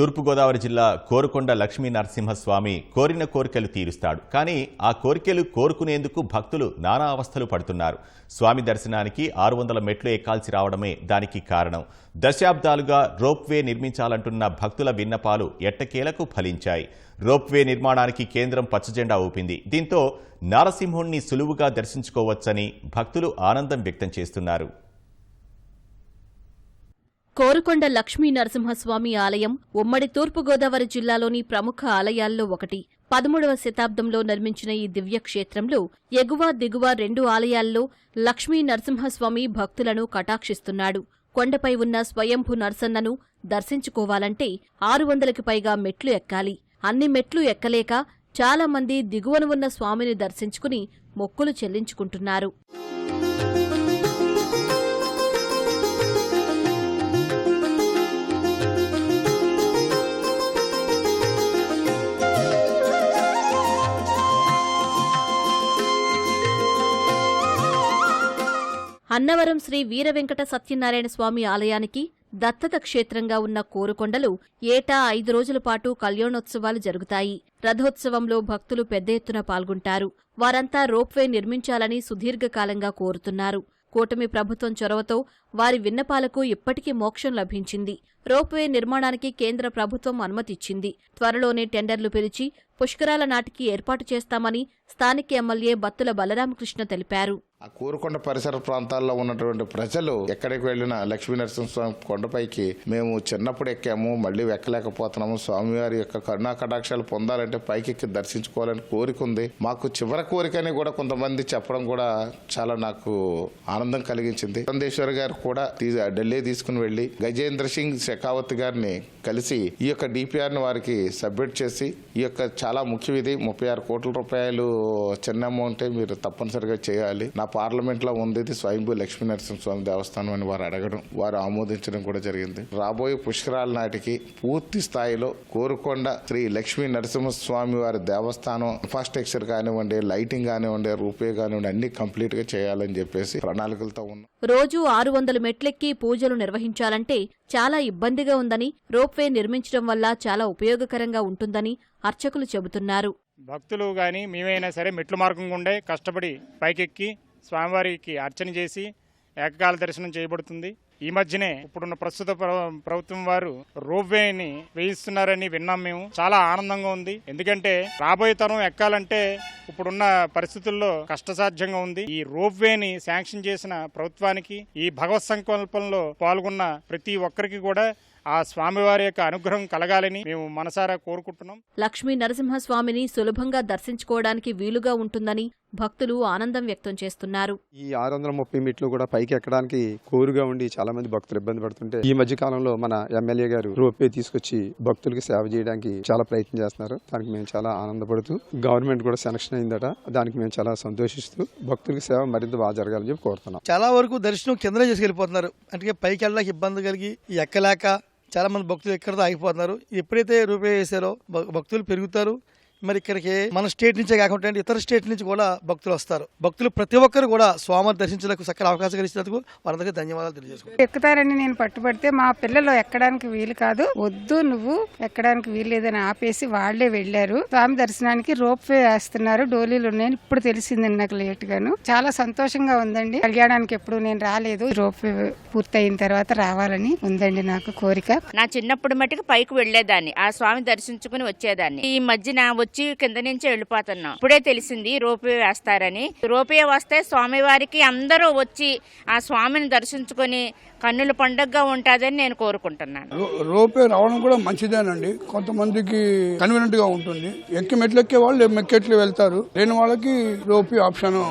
తూర్పుగోదావరి జిల్లా కోరుకొండ లక్ష్మీ నరసింహస్వామి కోరిన కోరికలు తీరుస్తాడు. కానీ ఆ కోరికలు కోరుకునేందుకు భక్తులు నానా అవస్థలు పడుతున్నారు. స్వామి దర్శనానికి ఆరు వందల మెట్లు ఎక్కాల్సి రావడమే దానికి కారణం. దశాబ్దాలుగా రోప్వే నిర్మించాలంటున్న భక్తుల విన్నపాలు ఎట్టకేలకు ఫలించాయి. రోప్వే నిర్మాణానికి కేంద్రం పచ్చజెండా ఊపింది. దీంతో నారసింహుణ్ణి సులువుగా దర్శించుకోవచ్చని భక్తులు ఆనందం వ్యక్తం చేస్తున్నారు. కోరుకొండ లక్ష్మీ నరసింహస్వామి ఆలయం ఉమ్మడి తూర్పుగోదావరి జిల్లాలోని ప్రముఖ ఆలయాల్లో ఒకటి. పదమూడవ శతాబ్దంలో నిర్మించిన ఈ దివ్యక్షేత్రంలో ఎగువ దిగువ రెండు ఆలయాల్లో లక్ష్మీ నరసింహస్వామి భక్తులను కటాక్షిస్తున్నాడు. కొండపై ఉన్న స్వయంభు నరసన్నను దర్శించుకోవాలంటే ఆరు వందలకి పైగా మెట్లు ఎక్కాలి. అన్ని మెట్లు ఎక్కలేక చాలామంది దిగువన ఉన్న స్వామిని దర్శించుకుని మొక్కులు చెల్లించుకుంటున్నారు. అన్నవరం శ్రీ వీరవెంకట సత్యనారాయణ స్వామి ఆలయానికి దత్తత క్షేత్రంగా ఉన్న కోరుకొండలు ఏటా ఐదు రోజుల పాటు కళ్యాణోత్సవాలు జరుగుతాయి. రథోత్సవంలో భక్తులు పెద్ద ఎత్తున పాల్గొంటారు. వారంతా రోప్వే నిర్మించాలని సుదీర్ఘకాలంగా కోరుతున్నారు. కూటమి ప్రభుత్వం చొరవతో వారి విన్నపాలకు ఇప్పటికీ మోక్షం లభించింది. రోప్వే నిర్మాణానికి కేంద్ర ప్రభుత్వం అనుమతిచ్చింది. త్వరలోనే టెండర్లు పిలిచి పుష్కరాల నాటికి ఏర్పాటు చేస్తామని స్థానిక ఎమ్మెల్యే బత్తుల బలరామకృష్ణ తెలిపారు. ఆ కోరుకొండ పరిసర ప్రాంతాల్లో ఉన్నటువంటి ప్రజలు ఎక్కడికి వెళ్ళినా లక్ష్మీ కొండపైకి మేము చిన్నప్పుడు ఎక్కాము మళ్ళీ ఎక్కలేకపోతున్నాము. స్వామివారి యొక్క కరుణా కటాక్షాలు పొందాలంటే పైకి ఎక్కి దర్శించుకోవాలని కోరిక ఉంది. మాకు చివరి కోరికని కూడా కొంతమంది చెప్పడం కూడా చాలా నాకు ఆనందం కలిగించింది. చందేశ్వర్ గారు కూడా ఢిల్లీ తీసుకుని వెళ్ళి గజేంద్ర సింగ్ షెకావత్ గారిని కలిసి ఈ యొక్క డిపిఆర్ వారికి సబ్మిట్ చేసి ఈ యొక్క చాలా ముఖ్యం ఇది ముప్పై ఆరు కోట్ల రూపాయలు చిన్న అమౌంటే మీరు తప్పనిసరిగా చేయాలి. నా పార్లమెంట్లో ఉంది ఇది స్వయంభూ లక్ష్మీ నరసింహస్వామి దేవస్థానం అని వారు అడగడం వారు ఆమోదించడం కూడా జరిగింది. రాబోయే పుష్కరాల నాటికి పూర్తి స్థాయిలో కోరుకొండ శ్రీ లక్ష్మీ నరసింహస్వామి వారి దేవస్థానం ఇన్ఫ్రాస్ట్రక్చర్ కానివ్వండి లైటింగ్ కానివ్వండి రూపే కానివ్వండి అన్ని కంప్లీట్గా చేయాలని చెప్పేసి ప్రణాళికలతో ఉన్నాం. రోజు ఆరు వందల మెట్లెక్కి పూజలు నిర్వహించాలంటే చాలా ఇబ్బందిగా ఉందని రోప్వే నిర్మించడం వల్ల చాలా ఉపయోగకరంగా ఉంటుందని అర్చకులు చెబుతున్నారు. భక్తులు కానీ మేమైనా సరే మెట్లు మార్గం గుండే కష్టపడి పైకెక్కి స్వామివారికి అర్చన చేసి ఏకకాల దర్శనం చేయబడుతుంది. ఈ మధ్యనే ఇప్పుడున్న ప్రస్తుత ప్రభుత్వం వారు రోప్వేని వేయిస్తున్నారని విన్నాం మేము. చాలా ఆనందంగా ఉంది. ఎందుకంటే రాబోయే తరం ఎక్కాలంటే ఇప్పుడున్న పరిస్థితుల్లో కష్టసాధ్యంగా ఉంది. ఈ రోప్వేని శాంక్షన్ చేసిన ప్రభుత్వానికి ఈ భగవత్ సంకల్పంలో పాల్గొన్న ప్రతి ఒక్కరికి కూడా ఆ స్వామివారి యొక్క అనుగ్రహం కలగాలని మేము మనసారా కోరుకుంటున్నాం. లక్ష్మీ నరసింహస్వామిని సులభంగా దర్శించుకోవడానికి వీలుగా ఉంటుందని భక్తులు ఆనందం వ్యక్తం చేస్తున్నారు. ఈ ఆరు వందల ముప్పై మెట్లు కూడా పైకి ఎక్కడానికి కోరుగా ఉండి చాలా మంది భక్తులు ఇబ్బంది పడుతుంటే ఈ మధ్య కాలంలో మన ఎమ్మెల్యే గారు రోపే తీసుకొచ్చి భక్తులకి సేవ చేయడానికి చాలా ప్రయత్నం చేస్తున్నారు. దానికి మేము చాలా ఆనందపడుతూ గవర్నమెంట్ కూడా సెలక్షన్ అయిందట. దానికి మేము చాలా సంతోషిస్తూ భక్తులకి సేవ మరింత బాగా జరగాలని చెప్పి కోరుతున్నాం. చాలా వరకు దర్శనం కిందనే చేసుకెళ్ళిపోతున్నారు. అంటే పైకి వెళ్ళడానికి ఇబ్బంది కలిగి ఎక్కలేక చాలా మంది భక్తులు ఎక్కడితో ఆగిపోతున్నారు. ఎప్పుడైతే రూపాయి వేసారో భక్తులు పెరుగుతారు. మరి ఇక్కడికి మన స్టేట్ నుంచే కాకుండా ఇతర స్టేట్ నుంచి కూడా భక్తులు వస్తారు. భక్తులు ప్రతి ఒక్కరు కూడా స్వామిని దర్శించడానికి చక్కని అవకాశం కలిగినందుకు వారందరికీ ధన్యవాదాలు తెలియజేసుకుంటారు ఎక్కుతారని నేను పట్టుబడితే మా పిల్లలు ఎక్కడానికి వీలు కాదు. వద్దు నువ్వు ఎక్కడానికి వీలు లేదని ఆపేసి వాళ్ళే వెళ్ళారు స్వామి దర్శనానికి రోప్ వే వేస్తున్నారు డోలీలు ఉన్నాయని ఇప్పుడు తెలిసిందండి నాకు లేట్ గాను. చాలా సంతోషంగా ఉందండి. కళ్యాణానికి ఎప్పుడు నేను రాలేదు. రోప్ వే పూర్తయిన తర్వాత రావాలని ఉందండి నాకు కోరిక. నా చిన్నప్పుడు మట్టుకు పైకి వెళ్ళేదాన్ని ఆ స్వామి దర్శించుకుని వచ్చేదాన్ని. ఈ మధ్యన వచ్చి కింద నుంచి వెళ్ళిపోతున్నాం. ఇప్పుడే తెలిసింది రోపే వేస్తారని. రోపే వస్తే స్వామివారికి అందరూ వచ్చి ఆ స్వామిని దర్శించుకొని కన్నుల పండుగగా ఉంటుందని నేను కోరుకుంటున్నాను. రో- రోపే రావడం కూడా మంచిదేనండి. కొంతమందికి కన్వీనెంట్గా ఉంటుంది. ఎక్కి మెట్లు ఎక్కే వాళ్ళు మెక్కెట్లు వెళ్తారు. లేని వాళ్ళకి రోపే ఆప్షన్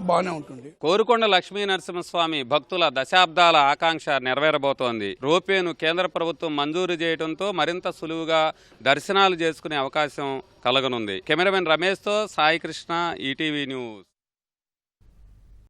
బాగానే ఉంటుంది. కోరుకొండ లక్ష్మీ నరసింహస్వామి భక్తుల దశాబ్దాల ఆకాంక్ష నెరవేరబోతోంది. రోపేను కేంద్ర ప్రభుత్వం మంజూరు చేయడంతో మరింత సులువుగా దర్శనాలు చేసుకునే అవకాశం కలగనుంది. కెమెరామెన్ రమేష్తో సాయికృష్ణ ఈటీవీ న్యూస్.